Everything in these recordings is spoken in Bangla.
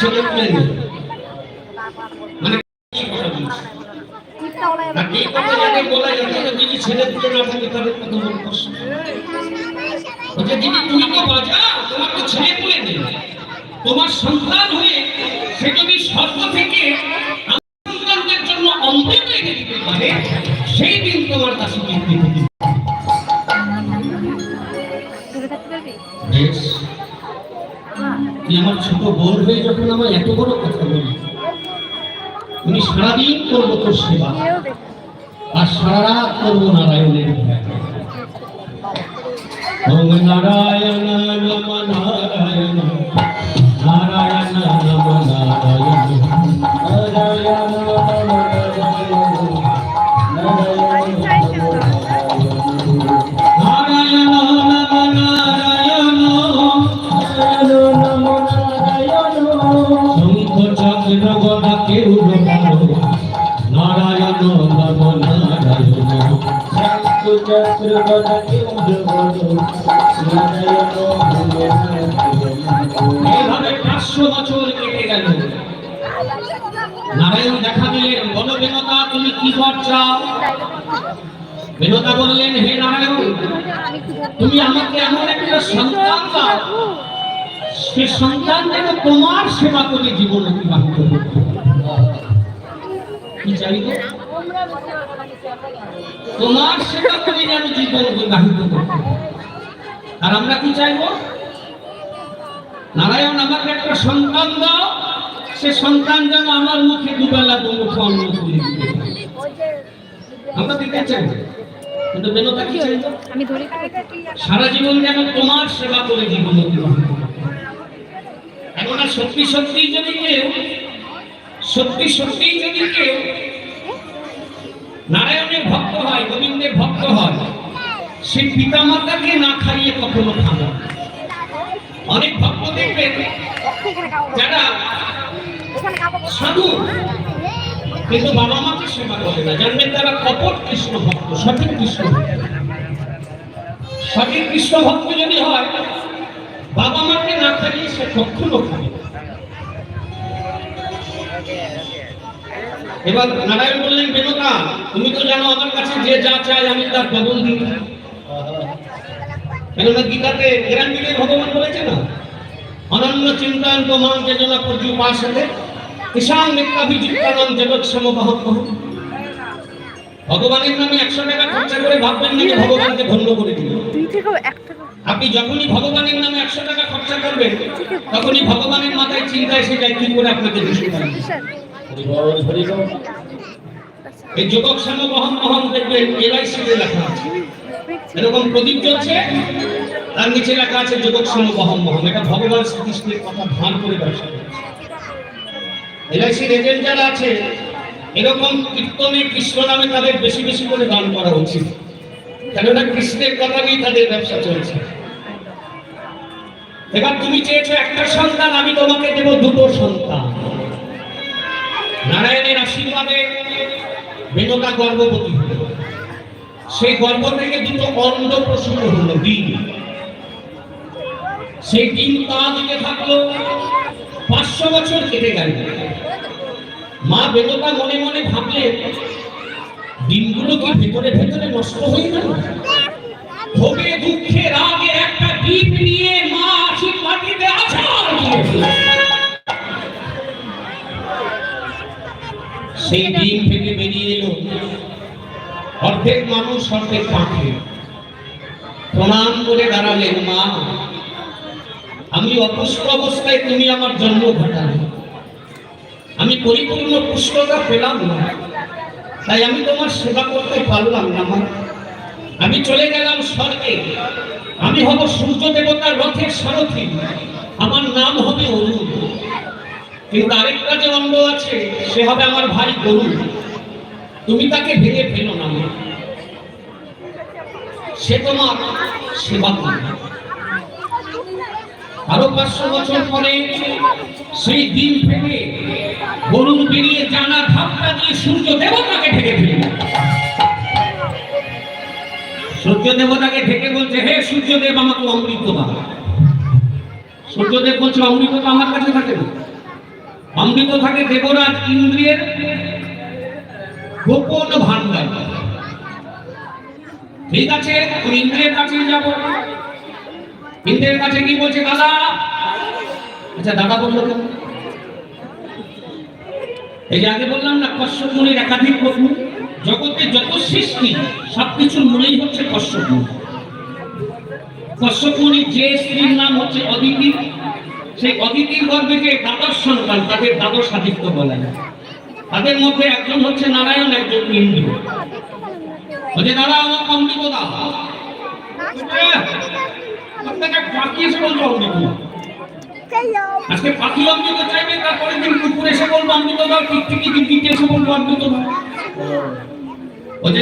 মানে তো বাজা? তোমার সন্তান হয়ে সে যদি স্বর্গ থেকে সন্তানদের জন্য অমৃত এনে দিতে পারে, সেই দিন তোমার কাছে ছোট বোন হয়ে যখন আমার এত বড় কথা বলি উনি সারাদিন করব তোর সেবা আর সারা রাত করব নারায়ণের। নারায়ণ নারায়ণ দেখা দিলেন, বলো বেনতা তুমি কি বেনতা বললেন, হে নারায়ণ, তুমি আমাকে এমন একটা সন্তান সে সন্তান যেন তোমার সেবা করে জীবন অতিবাহিত করতে চাইবে? তোমার সেবা করে যেন জীবন অতিবাহিত আর আমরা কি চাইব? নারায়ণ আমাকে একটা সন্তান দাও। সে সন্তান যেন আমার মুখে দুবেলা দুমুখ অন্ন তুলে দিতে আমরা দিতে চাই। কিন্তু বেনতা কি চাইব আমি ধরি সারা জীবন যেন তোমার সেবা করে জীবন অতিবাহিত। এখন সত্যি সত্যি যদি কেউ সত্যি সত্যি যদি কেউ নারায়ণের ভক্ত হয়, গোবিন্দের ভক্ত হয়। সে পিতা মাতাকে না খাইয়ে কখনো খাবে অনেক ভক্ত দেখবেন, যারা সাধু, কিন্তু বাবা মাকে সেবা করে না। জানবেন তারা কপট কৃষ্ণ ভক্ত, সঠিক কৃষ্ণ সঠিক কৃষ্ণ ভক্ত যদি হয়, বাবা মাকে না খাইয়ে সে কখনো খাবে। এবার নারায়ণ বললেন বেনকা তুমি তো জানো আমার কাছে যে যা চাই আমি তার ডবল দিই কেননা গীতাতে গ্রামীণের ভগবান বলেছে না অনন্য চিন্তায়ন প্রমাণ যোজনা পর্যুপাসতে ঈশান নিত্যাভিযুক্তানম জগৎ সমবহত ভগবানের নামে একশো টাকা খরচা করে ভাববেন না যে ভগবানকে ধন্য করে দিল আপনি যখনই ভগবানের নামে একশো টাকা খরচা করবেন তখনই ভগবানের মাথায় চিন্তা এসে যায় কি করে আপনাকে দিতে পারি স্যার এই যুবক সঙ্গ মহম মহম দেখবেন এলআইসি লেখা আছে। এরকম প্রদীপ জ্বলছে, তার নিচে লেখা আছে যুবক সঙ্গ মহম মহম এটা ভগবান শ্রীকৃষ্ণের কথা ধান করে ব্যবসা এলআইসির এজেন্ট যারা আছে, এরকম কীর্তনে কৃষ্ণ নামে তাদের বেশি বেশি করে দান করা উচিত। কেননা কৃষ্ণের কথা নিয়ে তাদের ব্যবসা চলছে। এবার তুমি চেয়েছো একটা সন্তান, আমি তোমাকে দেব দুটো সন্তান। নারায়ণের আশীর্বাদে বেনকা গর্ভবতী হল। সেই গর্ভ থেকে দুটো অন্ধ প্রসূত হলো, ডিম। সেই ডিম তা দিকে থাকল, পাঁচশো বছর কেটে গেল। মা বেনকা মনে মনে ভাবলে ডিমগুলো কি ভেতরে ভেতরে নষ্ট হয়ে গেল? ভোগে দুঃখে রাগে একটা ডিম নিয়ে সেই ডিম থেকে বেরিয়ে এলো। অর্ধেক মানুষ, অর্ধেক পাখি। প্রণাম করে দাঁড়ালেন, মা, আমি অপুষ্ট অবস্থায় তুমি আমার জন্ম ঘটালে। আমি পরিপূর্ণ পুষ্টতা পেলাম না। তাই আমি তোমার সেবা করতে পারলাম না, মা। আমি চলে গেলাম স্বর্গে। আমি হব সূর্য দেবতার রথের সারথি। আমার নাম হবে অরুণ কিন্তু আরেকটা যে অঙ্গ আছে, সে হবে আমার ভাই গরু। তুমি তাকে ভেঙে ফেলো না। সে তোমার সেবা করবে আরও পাঁচশো বছর পরে সেই দিন থেকে গরুর বেরিয়ে জানা ধাপটা দিয়ে সূর্য দেবতাকে ঢেকে ফেলল সূর্য দেবতাকে ঢেকে বলছে, হে সূর্যদেব, আমাকে অমৃত সূর্যদেব বলছে, অমৃত তো আমার কাছে থাকে না। অমৃত থাকে দেবরাজ ইন্দ্রিয়ের গোপন ভান্ডার ঠিক আছে আমি ইন্দ্রের কাছে যাব। ইন্দ্রের কাছে কি বলছে, দাদা? আচ্ছা দাদা বলল কেন? এই যে আগে বললাম না, কশ্যপ মুনির একাধিক পত্নী জগতে যত সৃষ্টি, সবকিছুর মূলেই হচ্ছে কশ্যপ মুনি। কশ্যপ মুনির যে স্ত্রীর নাম হচ্ছে অদিতি সেই অদিতির গর্ভে যে দ্বাদশ সন্তান, তাদের দ্বাদশ আদিত্য বলা যায় তাদের মধ্যে একজন হচ্ছে নারায়ণ, একজন ইন্দ্র। বলছে, দাদা, আমার অমৃত আপনাকে পাখি এসে বলছো অমৃত। আজকে পাখি চাইবে তারপরে দিন বলব দাও ঠিক এসে বলব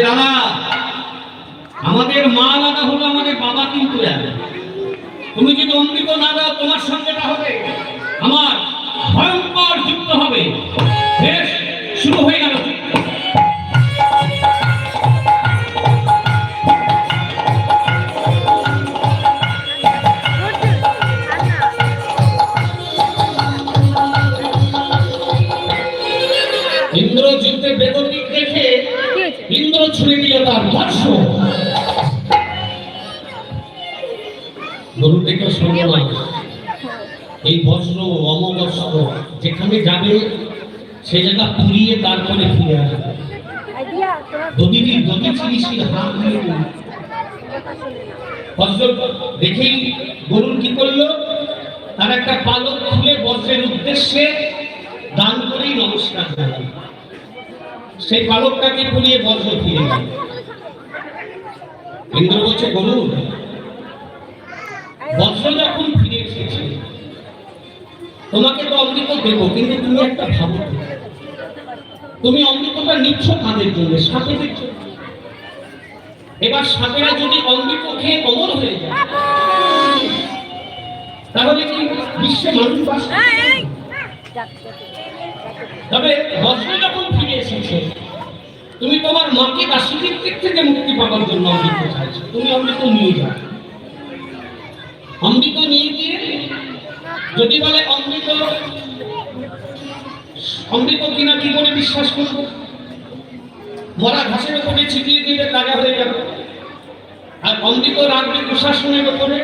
দাদা, আমাদের মা আলাদা হলো আমাদের বাবা কিন্তু এক। তুমি যদি অমৃত না দাও, তোমার সঙ্গেটা হবে। আমার ভয়ঙ্কর যুক্ত হবে। বেশ শুরু হয়ে গেল। বস্ত্র অমবস্ত্র যেখানে যাবে সে জায়গা পুড়িয়ে তারপরে ফিরে আসবে। হাত দিয়ে। বস্ত্র দেখেই গরুর কি করল? তার একটা পালক খুলে উদ্দেশ্যে দান করেই নমস্কার জানাল। সেই পালকটাকে পুড়িয়ে বজ্র ফিরে গেল ইন্দ্র বলছে গরু বজ্র যখন ফিরে এসেছে তোমাকে তো অমৃত দেবো কিন্তু তুমি একটা ভাবো। তুমি অমৃতটা নিচ্ছ কাদের জন্য? সাপেদের জন্য। এবার সাপেরা যদি অমৃত খেয়ে অমর হয়ে যায় তাহলে কি বিশ্বে মানুষ বাস তবে বজ্র যখন ফিরে এসেছে তুমি তোমার মাকে দাসীদের দিক থেকে মুক্তি পাওয়ার জন্য অমৃত চাইছো। তুমি অমৃত নিয়ে যাও। অমৃত নিয়ে গিয়ে যদি বলে অমৃত অমৃত কিনা কি করে বিশ্বাস করব? মরা ঘাসের উপরে ছিটিয়ে দিলে তাজা হয়ে যাবে। আর অমৃত রাখবে প্রশাসনের উপরে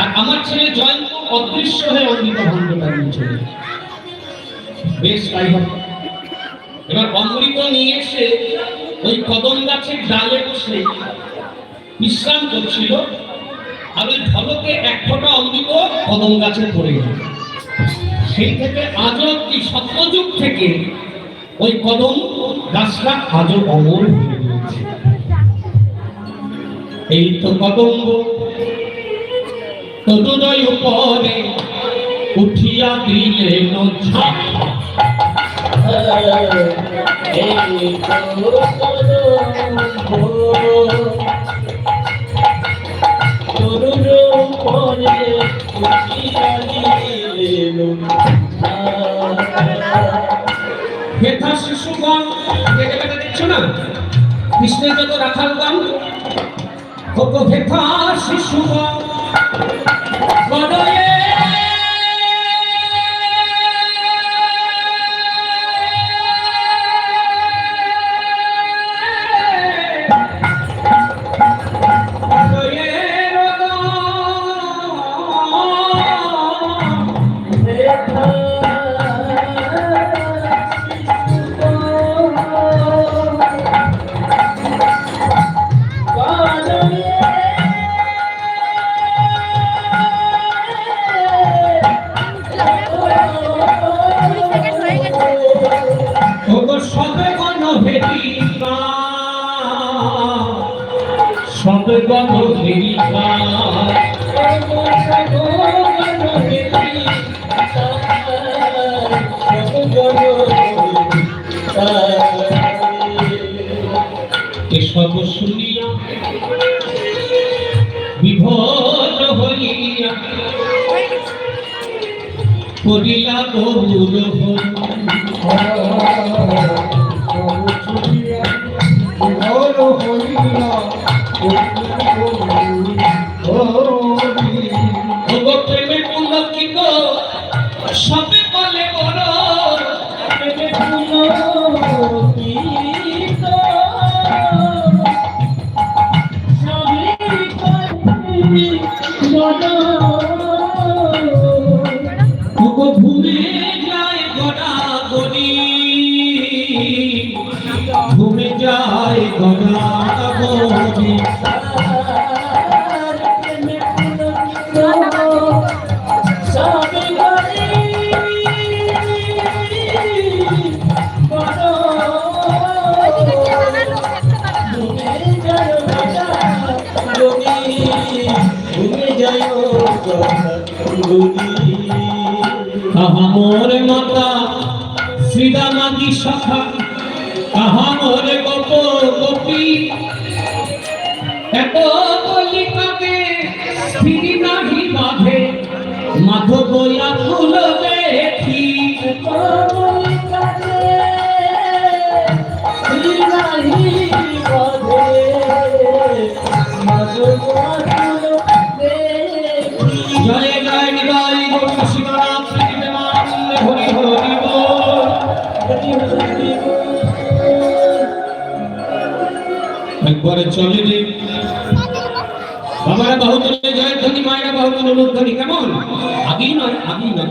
আর আমার ছেলে জয়ন্ত অদৃশ্য হয়ে অমৃত ভাঙতে পারবে চলে বেশ, তাই এবার অমৃত নিয়ে এসে ওই কদম গাছের ডালে বসে বিশ্রাম করছিল। আর ওই ঢলকে এক ফোঁটা অমৃত কদম গাছে পড়ে গেল। সেই থেকে আজও অব্দি সত্যযুগ থেকে ওই কদম গাছটা আজও অমর হয়ে রয়েছে। এই তো কদম্ব তদুদয় পরে উঠিয়া দিলে ঝাঁক মেধা শিশুগণ দেখে দেখে দেখছ না? কৃষ্ণের যত রাখাল গান ভেথা শিশুগণ। বদয়ে রগণ ওগো সবে গণ ভেদিকা সবে শুনিয়া বিভোর হইয়া করিলা বহুল গড়ি কাহা মোর মাতা শ্রীদা মাতি সখা কাহা মোর গোপ গোপী। এত কলিকাতে স্থির নাহি বাঁধে। মাধব ফুল দেখি। জয় জয় নিবাই গোপ শিবনাথ প্রেমানন্দ হরি হরি বল। একবারে চলে বাবারা বাহুতলে জয়ের ধ্বনি মায়েরা লোক ধ্বনি কেমন? আগেই নয় আগেই নয়